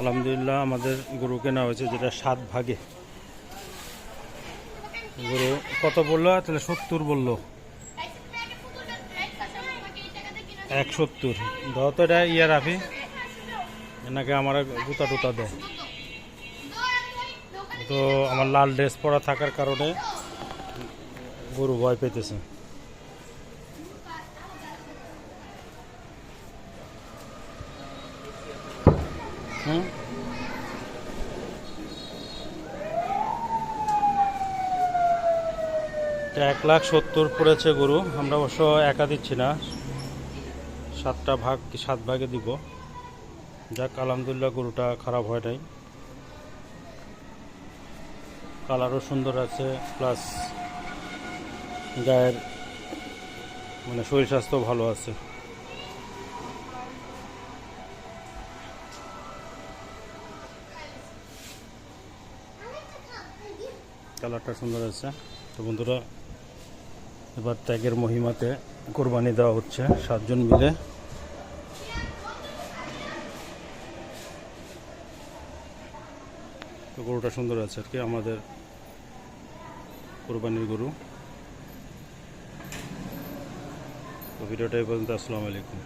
আলহামদুলিল্লাহ আমাদের গরু কেনা হয়েছে যেটা সাত ভাগে। গরু কত বলল? তাহলে সত্তর বলল। এক সত্তর দাও তো এটা ইয়ে রাফি। এনাকে আমার গুতা টুতা দেয় তো আমার লাল ড্রেস পরা থাকার কারণে গরু ভয় পেতেছে। হুম। এক লাখ সত্তর পড়েছে গরু, আমরা অবশ্য একা দিচ্ছি না। সাতটা ভাগ সাত ভাগে দিব। যাক, আলহামদুলিল্লাহ গরুটা খারাপ হয় নাই। কালারও সুন্দর আছে প্লাস গায়ের মানে শরীর স্বাস্থ্য ভালো আছে। কালারটা সুন্দর আছে। তো বন্ধুরা, এবার ত্যাগের মহিমাতে কোরবানি দেওয়া হচ্ছে সাতজন মিলে। তো গরুটা সুন্দর আছে আর কি, আমাদের কোরবানির গরু। তো ভিডিওটা এই পর্যন্ত, আসসালামু আলাইকুম।